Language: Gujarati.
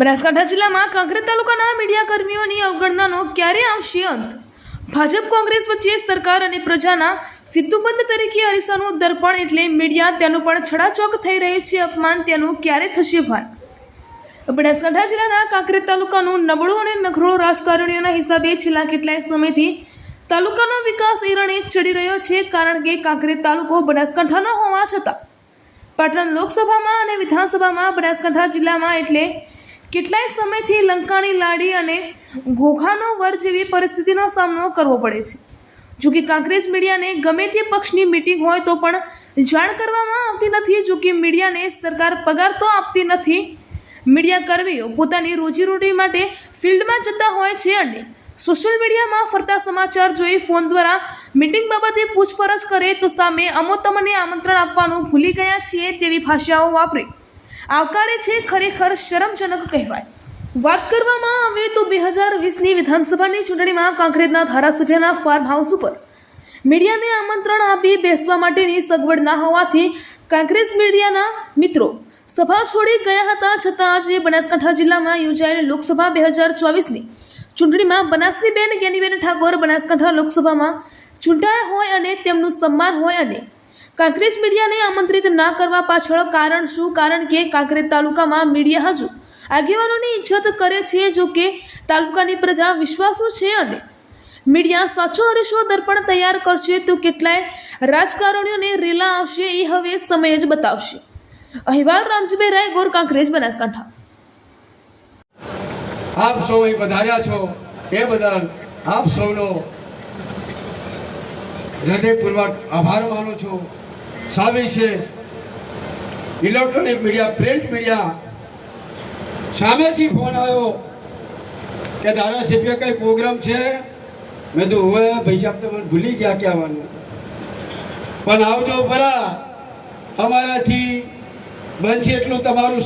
બનાસકાંઠા જિલ્લામાં કાંકરેજ તાલુકાના મીડિયા કર્મીઓની અવગણનાનો ક્યારે આવશે અંત. ભાજપ કોંગ્રેસ વચ્ચે સરકાર અને પ્રજાના સિદ્ધુબંધ તરીકે અરીસાનું દર્પણ એટલે મીડિયા તેનું પણ છડાચોક થઈ રહ્યું છે, અપમાન તેનું ક્યારે થશે ભાન બનાસકાંઠા જિલ્લાના કાંકરેજ તાલુકાનું નબળું અને નખરો રાજકારણીઓના હિસાબે છેલ્લા કેટલાય સમયથી તાલુકાનો વિકાસ એરણે ચડી રહ્યો છે, કારણ કે કાંકરેજ તાલુકો બનાસકાંઠાનો હોવા છતાં. પાટણ લોકસભામાં અને વિધાનસભામાં બનાસકાંઠા જિલ્લામાં એટલે કેટલાય સમયથી લંકાની લાડી અને ઘોઘાનો વર જેવી પરિસ્થિતિનો સામનો કરવો પડે છે. જો કે કાંકરેજ મીડિયાને ગમે તે પક્ષની મિટિંગ હોય તો પણ જાણ કરવામાં આવતી નથી. જો કે મીડિયાને સરકાર પગાર તો આપતી નથી. મીડિયા કર્મીઓ પોતાની રોજીરોટી માટે ફિલ્ડમાં જતા હોય છે અને સોશિયલ મીડિયામાં ફરતા સમાચાર જોઈ ફોન દ્વારા મિટિંગ બાબતે પૂછપરછ કરે તો સામે અમો તમને આમંત્રણ આપવાનું ભૂલી ગયા છીએ તેવી ભાષાઓ વાપરી. આવકારે છે ખરેખર શરમજનક કહેવાય. વાત કરવામાં આવે તો બે હજાર વીસની વિધાનસભાની ચૂંટણીમાં કાંકરેજના ધારાસભ્યના ફાર્મ હાઉસ ઉપર મીડિયાને આમંત્રણ આપી બેસવા માટેની સગવડ ના હોવાથી કાંગ્રેસ મીડિયાના મિત્રો સભા છોડી ગયા હતા છતાં આજે બનાસકાંઠા જિલ્લામાં યોજાયેલ લોકસભા બે હજાર ચોવીસની ચૂંટણીમાં બનાસની બેન, જ્ઞાનીબેન ઠાકોર બનાસકાંઠા લોકસભામાં ચૂંટાયા હોય અને તેમનું સન્માન હોય અને કાંકરેજ મીડિયાને આમંત્રિત ના કરવા પાછળ કારણ શું? કારણ કે કાંકરેજ તાલુકામાં મીડિયા હજુ આગેવાનોની ઇજ્જત કરે છે, જો કે તાલુકાની પ્રજા વિશ્વાસુ છે અને મીડિયા સાચો અરીસો દર્પણ તૈયાર કરશે તો કેટલાય રાજકારણીઓને રેલા આવશે, એ હવે સમય જ બતાવશે. અહેવાલ રામજીભાઈ રાય, ગોર કાંકરેજ, બનાસકાંઠા. આપ સૌ અહીં પધાર્યા છો. એ બદલ આપ સૌનો હૃદયપૂર્વક આભાર માનું છું. સવિશેષ ઇલેક્ટ્રોનિક મીડિયા, પ્રિન્ટ મીડિયા સામેથી ફોન આવ્યો કે ધારાસભ્ય કઈ પ્રોગ્રામ છે? મેં તો હવે ભાઈ સાહેબ તમે ભૂલી ગયા કહેવાનું પણ આવજો બરા અમારાથી બનશે એટલું તમારું